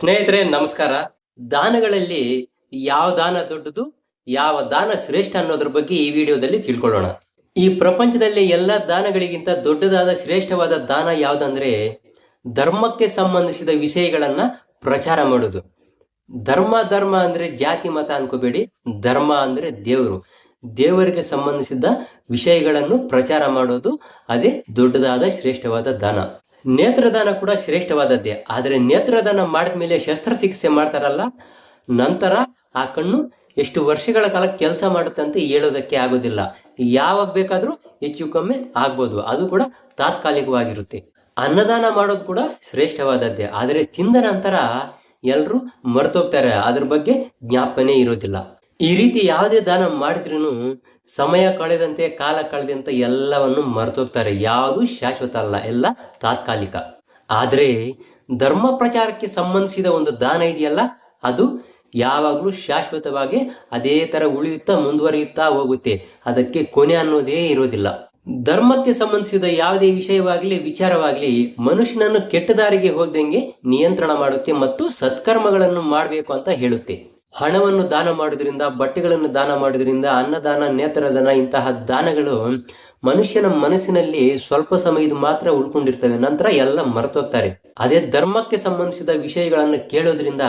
ಸ್ನೇಹಿತರೆ, ನಮಸ್ಕಾರ. ದಾನಗಳಲ್ಲಿ ಯಾವ ದಾನ ದೊಡ್ಡದು, ಯಾವ ದಾನ ಶ್ರೇಷ್ಠ ಅನ್ನೋದ್ರ ಬಗ್ಗೆ ಈ ವಿಡಿಯೋದಲ್ಲಿ ತಿಳ್ಕೊಳ್ಳೋಣ. ಈ ಪ್ರಪಂಚದಲ್ಲಿ ಎಲ್ಲ ದಾನಗಳಿಗಿಂತ ದೊಡ್ಡದಾದ, ಶ್ರೇಷ್ಠವಾದ ದಾನ ಯಾವುದಂದ್ರೆ, ಧರ್ಮಕ್ಕೆ ಸಂಬಂಧಿಸಿದ ವಿಷಯಗಳನ್ನ ಪ್ರಚಾರ ಮಾಡೋದು. ಧರ್ಮ ಧರ್ಮ ಅಂದ್ರೆ ಜಾತಿ, ಮತ ಅನ್ಕೋಬೇಡಿ. ಧರ್ಮ ಅಂದ್ರೆ ದೇವರು. ದೇವರಿಗೆ ಸಂಬಂಧಿಸಿದ ವಿಷಯಗಳನ್ನು ಪ್ರಚಾರ ಮಾಡೋದು, ಅದೇ ದೊಡ್ಡದಾದ, ಶ್ರೇಷ್ಠವಾದ ದಾನ. ನೇತ್ರದಾನ ಕೂಡ ಶ್ರೇಷ್ಠವಾದದ್ದೇ. ಆದರೆ ನೇತ್ರದಾನ ಮಾಡಿದ ಮೇಲೆ ಶಸ್ತ್ರಚಿಕಿತ್ಸೆ ಮಾಡ್ತಾರಲ್ಲ, ನಂತರ ಆ ಕಣ್ಣು ಎಷ್ಟು ವರ್ಷಗಳ ಕಾಲ ಕೆಲಸ ಮಾಡುತ್ತೆ ಅಂತ ಹೇಳೋದಕ್ಕೆ ಆಗೋದಿಲ್ಲ. ಯಾವಾಗ ಬೇಕಾದರೂ ಹೆಚ್ಚು ಕಮ್ಮಿ ಆಗ್ಬೋದು. ಅದು ಕೂಡ ತಾತ್ಕಾಲಿಕವಾಗಿರುತ್ತೆ. ಅನ್ನದಾನ ಮಾಡೋದು ಕೂಡ ಶ್ರೇಷ್ಠವಾದದ್ದೇ. ಆದರೆ ತಿಂದ ನಂತರ ಎಲ್ಲರೂ ಮರ್ತೋಗ್ತಾರೆ. ಅದ್ರ ಬಗ್ಗೆ ಜ್ಞಾಪನೆ ಇರೋದಿಲ್ಲ. ಈ ರೀತಿ ಯಾವುದೇ ದಾನ ಮಾಡಿದ್ರೂ ಸಮಯ ಕಳೆದಂತೆ, ಕಾಲ ಕಳೆದಂತೆ ಎಲ್ಲವನ್ನು ಮರೆತೋಗ್ತಾರೆ. ಯಾವುದು ಶಾಶ್ವತ ಅಲ್ಲ, ಎಲ್ಲ ತಾತ್ಕಾಲಿಕ. ಆದರೆ ಧರ್ಮ ಪ್ರಚಾರಕ್ಕೆ ಸಂಬಂಧಿಸಿದ ಒಂದು ದಾನ ಇದೆಯಲ್ಲ, ಅದು ಯಾವಾಗಲೂ ಶಾಶ್ವತವಾಗಿ ಅದೇ ತರ ಉಳಿಯುತ್ತಾ, ಮುಂದುವರಿಯುತ್ತಾ ಹೋಗುತ್ತೆ. ಅದಕ್ಕೆ ಕೊನೆ ಅನ್ನೋದೇ ಇರೋದಿಲ್ಲ. ಧರ್ಮಕ್ಕೆ ಸಂಬಂಧಿಸಿದ ಯಾವುದೇ ವಿಷಯವಾಗಲಿ, ವಿಚಾರವಾಗಲಿ, ಮನುಷ್ಯನನ್ನು ಕೆಟ್ಟ ದಾರಿಗೆ ನಿಯಂತ್ರಣ ಮಾಡುತ್ತೆ ಮತ್ತು ಸತ್ಕರ್ಮಗಳನ್ನು ಮಾಡಬೇಕು ಅಂತ ಹೇಳುತ್ತೆ. ಹಣವನ್ನು ದಾನ ಮಾಡೋದ್ರಿಂದ ಬಟ್ಟೆಗಳನ್ನು ದಾನ ಮಾಡೋದ್ರಿಂದ ಅನ್ನದಾನ, ನೇತ್ರದಾನ, ಇಂತಹ ದಾನಗಳು ಮನುಷ್ಯನ ಮನಸ್ಸಿನಲ್ಲಿ ಸ್ವಲ್ಪ ಸಮಯದ ಮಾತ್ರ ಉಳ್ಕೊಂಡಿರ್ತವೆ. ನಂತರ ಎಲ್ಲ ಮರೆತೋಗ್ತಾರೆ. ಅದೇ ಧರ್ಮಕ್ಕೆ ಸಂಬಂಧಿಸಿದ ವಿಷಯಗಳನ್ನು ಕೇಳೋದ್ರಿಂದ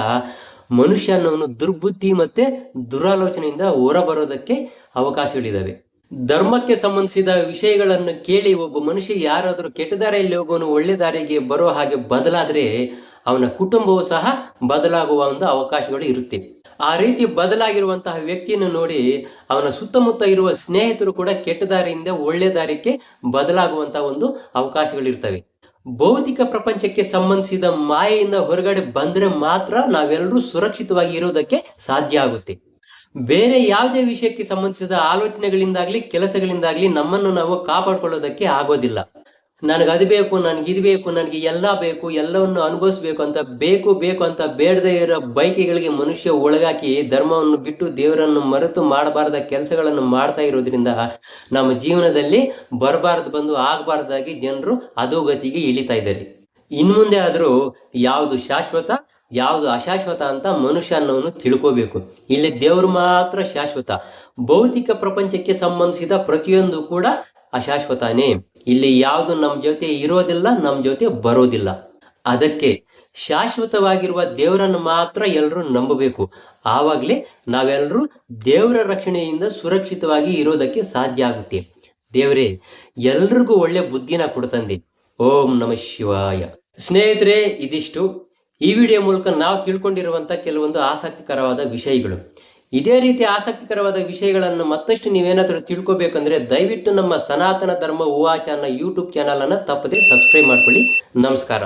ಮನುಷ್ಯನವನು ದುರ್ಬುದ್ಧಿ ಮತ್ತೆ ದುರಾಲೋಚನೆಯಿಂದ ಹೊರಬರೋದಕ್ಕೆ ಅವಕಾಶಗಳಿದ್ದಾವೆ ಧರ್ಮಕ್ಕೆ ಸಂಬಂಧಿಸಿದ ವಿಷಯಗಳನ್ನು ಕೇಳಿ ಒಬ್ಬ ಮನುಷ್ಯ ಯಾರಾದರೂ ಕೆಟ್ಟ ದಾರಿಯಲ್ಲಿ ಹೋಗೋನು ಒಳ್ಳೆ ದಾರಿಗೆ ಬರೋ ಹಾಗೆ ಬದಲಾದ್ರೆ ಅವನ ಕುಟುಂಬವು ಸಹ ಬದಲಾಗುವ ಒಂದು ಅವಕಾಶಗಳು ಇರುತ್ತೆ. ಆ ರೀತಿ ಬದಲಾಗಿರುವಂತಹ ವ್ಯಕ್ತಿಯನ್ನು ನೋಡಿ ಅವನ ಸುತ್ತಮುತ್ತ ಇರುವ ಸ್ನೇಹಿತರು ಕೂಡ ಕೆಟ್ಟ ದಾರಿಯಿಂದ ಒಳ್ಳೆ ದಾರಿಗೆ ಬದಲಾಗುವಂತಹ ಒಂದು ಅವಕಾಶಗಳಿರ್ತವೆ. ಭೌತಿಕ ಪ್ರಪಂಚಕ್ಕೆ ಸಂಬಂಧಿಸಿದ ಮಾಯೆಯಿಂದ ಹೊರಗಡೆ ಬಂದ್ರೆ ಮಾತ್ರ ನಾವೆಲ್ಲರೂ ಸುರಕ್ಷಿತವಾಗಿ ಇರೋದಕ್ಕೆ ಸಾಧ್ಯ ಆಗುತ್ತೆ. ಬೇರೆ ಯಾವುದೇ ವಿಷಯಕ್ಕೆ ಸಂಬಂಧಿಸಿದ ಆಲೋಚನೆಗಳಿಂದಾಗ್ಲಿ, ಕೆಲಸಗಳಿಂದಾಗ್ಲಿ ನಮ್ಮನ್ನು ನಾವು ಕಾಪಾಡ್ಕೊಳ್ಳೋದಕ್ಕೆ ಆಗೋದಿಲ್ಲ. ನನಗೆ ಅದು ಬೇಕು, ನನಗೆ ಇದು ಬೇಕು, ನನಗೆ ಎಲ್ಲ ಬೇಕು, ಎಲ್ಲವನ್ನು ಅನುಭವಿಸ್ಬೇಕು ಅಂತ ಬೇಕು ಬೇಕು ಅಂತ ಬೇಡದೇ ಇರೋ ಬೈಕಿಗಳಿಗೆ ಮನುಷ್ಯ ಒಳಗಾಕಿ ಧರ್ಮವನ್ನು ಬಿಟ್ಟು ದೇವರನ್ನು ಮರೆತು ಮಾಡಬಾರದ ಕೆಲಸಗಳನ್ನು ಮಾಡ್ತಾ ಇರೋದ್ರಿಂದ ನಮ್ಮ ಜೀವನದಲ್ಲಿ ಬರಬಾರದು ಬಂದು ಆಗಬಾರ್ದಾಗಿ ಜನರು ಅಧೋಗತಿಗೆ ಇಳಿತಾ ಇದ್ದಾರೆ. ಇನ್ಮುಂದೆ ಆದರೂ ಯಾವುದು ಶಾಶ್ವತ, ಯಾವುದು ಅಶಾಶ್ವತ ಅಂತ ಮನುಷ್ಯ ಅನ್ನೋನು ತಿಳ್ಕೋಬೇಕು. ಇಲ್ಲಿ ದೇವರು ಮಾತ್ರ ಶಾಶ್ವತ. ಭೌತಿಕ ಪ್ರಪಂಚಕ್ಕೆ ಸಂಬಂಧಿಸಿದ ಪ್ರತಿಯೊಂದು ಕೂಡ ಅಶಾಶ್ವತನೇ. ಇಲ್ಲಿ ಯಾವುದು ನಮ್ಮ ಜೊತೆ ಇರೋದಿಲ್ಲ ನಮ್ಮ ಜೊತೆ ಬರೋದಿಲ್ಲ. ಅದಕ್ಕೆ ಶಾಶ್ವತವಾಗಿರುವ ದೇವರನ್ನು ಮಾತ್ರ ಎಲ್ಲರೂ ನಂಬಬೇಕು. ಆವಾಗಲೇ ನಾವೆಲ್ಲರೂ ದೇವರ ರಕ್ಷಣೆಯಿಂದ ಸುರಕ್ಷಿತವಾಗಿ ಇರೋದಕ್ಕೆ ಸಾಧ್ಯ ಆಗುತ್ತೆ. ದೇವರೇ, ಎಲ್ರಿಗೂ ಒಳ್ಳೆ ಬುದ್ಧಿನ ಕೊಡ್ತಂದೆ. ಓಂ ನಮ ಶಿವಾಯ. ಸ್ನೇಹಿತರೆ, ಇದಿಷ್ಟು. ಈ ವಿಡಿಯೋ ಮೂಲಕ ನಾವು ತಿಳ್ಕೊಂಡಿರುವಂತ ಕೆಲವೊಂದು ಆಸಕ್ತಿಕರವಾದ ವಿಷಯಗಳು. ಇದೇ ರೀತಿ ಆಸಕ್ತಿಕರವಾದ ವಿಷಯಗಳನ್ನು ಮತ್ತಷ್ಟು ನೀವೇನಾದರೂ ತಿಳ್ಕೊಬೇಕಂದ್ರೆ ದಯವಿಟ್ಟು ನಮ್ಮ ಸನಾತನ ಧರ್ಮ ಉವಾ ಚಾನಲ್ ಯೂಟ್ಯೂಬ್ ಚಾನಲ್ ಅನ್ನ ತಪ್ಪದೆ ಸಬ್ಸ್ಕ್ರೈಬ್ ಮಾಡ್ಕೊಳ್ಳಿ. ನಮಸ್ಕಾರ.